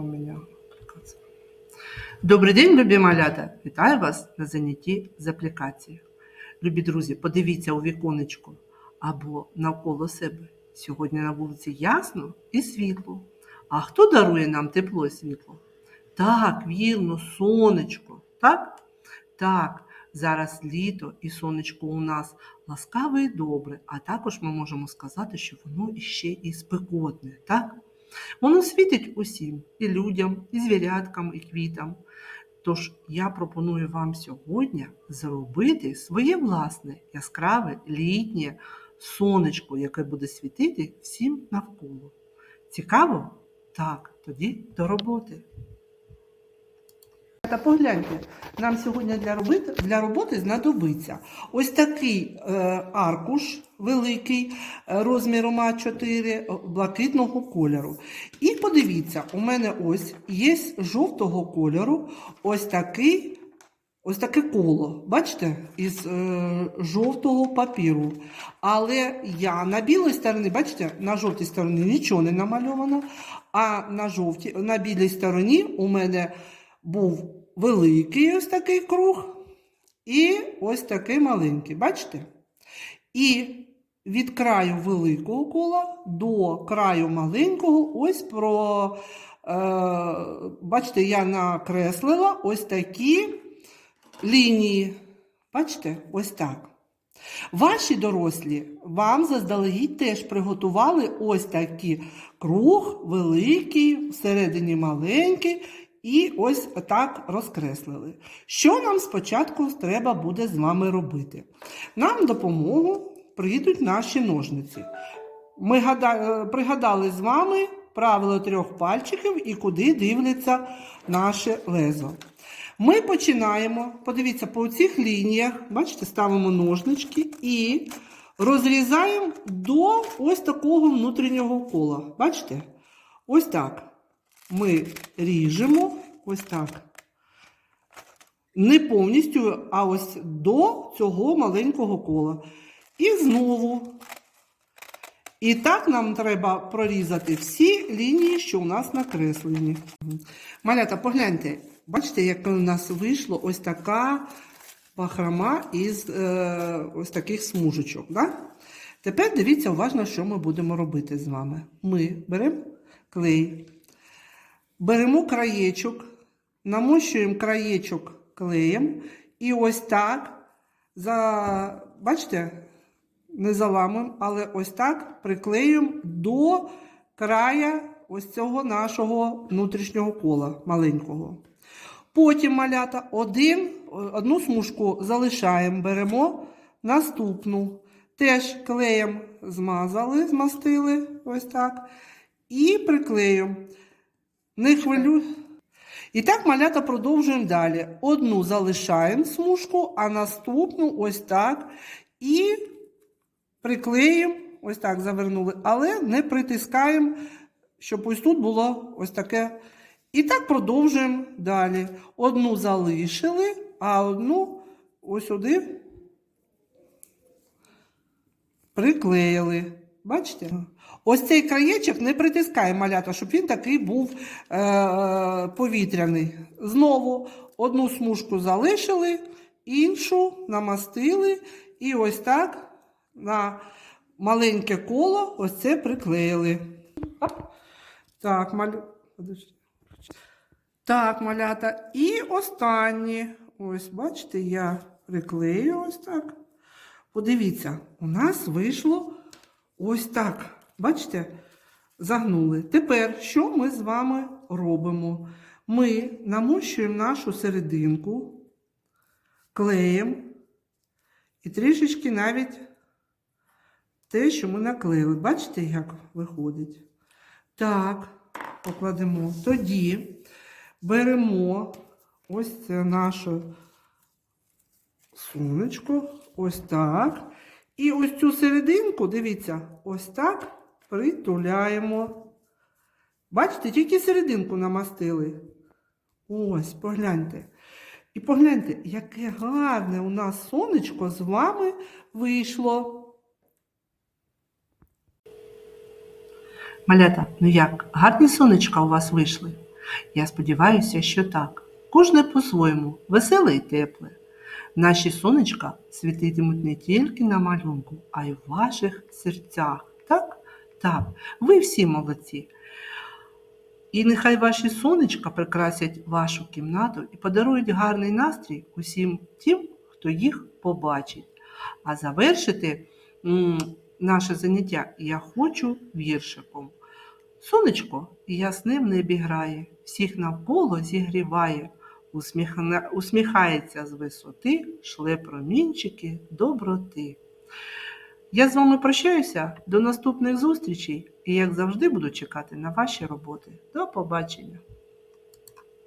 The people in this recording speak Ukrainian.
у мене. Добрий день, любі малята! Вітаю вас на занятті з аплікації. Любі друзі, подивіться у віконечко або навколо себе. Сьогодні на вулиці ясно і світло. А хто дарує нам тепло і світло? Так, вірно, сонечко. Так? Так, зараз літо і сонечко у нас ласкаве і добре, а також ми можемо сказати, що воно іще і спекотне. Так? Воно світить усім, і людям, і звіряткам, і квітам. Тож я пропоную вам сьогодні зробити своє власне яскраве літнє сонечко, яке буде світити всім навколо. Цікаво? Так, тоді до роботи. Та погляньте, нам сьогодні для роботи, для роботи знадобиться ось такий е, аркуш великий е, розміром А4 блакитного кольору. І подивіться, у мене ось є жовтого кольору ось такий. Ось таке коло, бачите, із е, жовтого папіру. Але я на білій стороні, бачите, на жовтій стороні нічого не намальовано, а на жовтій, на білій стороні у мене був великий ось такий круг і ось такий маленький. Бачите? І від краю великого кола до краю маленького, ось про, е, бачите, я накреслила ось такі лінії. Бачите, ось так. Ваші дорослі вам заздалегідь теж приготували ось такий круг, великий, всередині маленький, і ось так розкреслили. Що нам спочатку треба буде з вами робити? Нам допомогу прийдуть наші ножниці. Ми е, пригадали з вами правило трьох пальчиків і куди дивляться наше лезо. Ми починаємо, подивіться, по цих лініях, бачите, ставимо ножнички і розрізаємо до ось такого внутрішнього кола. Бачите? Ось так. Ми ріжемо, ось так. Не повністю, а ось до цього маленького кола. І знову. І так нам треба прорізати всі лінії, що у нас накреслені. Малята, погляньте, бачите, як у нас вийшло ось така бахрома із е, ось таких смужечок. Да? Тепер дивіться уважно, що ми будемо робити з вами. Ми беремо клей, беремо краєчок, намощуємо краєчок клеєм і ось так, за, бачите, не заламуємо, але ось так приклеюємо до края ось цього нашого внутрішнього кола маленького. Потім малята один, одну смужку залишаємо, беремо наступну. Теж клеєм змазали, змастили ось так. І приклеюємо. Не хвилю. І так малята продовжуємо далі. Одну залишаємо смужку, а наступну ось так. І приклеїмо, ось так завернули, але не притискаємо, щоб ось тут було ось таке. І так продовжуємо далі. Одну залишили, а одну ось сюди приклеїли. Бачите? Ось цей краєчок не притискаємо малята, щоб він такий був е- повітряний. Знову одну смужку залишили, іншу намастили, і ось так на маленьке коло ось це приклеїли. Так, малю... Так, малята. І останнє. Ось, бачите, я приклею ось так. Подивіться, у нас вийшло ось так. Бачите? Загнули. Тепер, що ми з вами робимо? Ми намощуємо нашу серединку клеєм і трішечки навіть те, що ми наклеїли. Бачите, як виходить? Так, покладемо. Тоді беремо ось це наше сонечко, ось так. І ось цю серединку, дивіться, ось так притуляємо. Бачите, тільки серединку намастили. Ось, погляньте. І погляньте, яке гарне у нас сонечко з вами вийшло. Малята, ну як, гарні сонечка у вас вийшли? Я сподіваюся, що так. Кожне по-своєму, веселе і тепле. Наші сонечка світитимуть не тільки на малюнку, а й в ваших серцях. Так? Так, ви всі молодці. І нехай ваші сонечка прикрасять вашу кімнату і подарують гарний настрій усім тим, хто їх побачить. А завершити наше заняття я хочу віршиком. Сонечко ясне в небі грає, всіх навколо зігріває, усміхна- усміхається з висоти, шле промінчики доброти. Я з вами прощаюся до наступних зустрічей і, як завжди, буду чекати на ваші роботи. До побачення!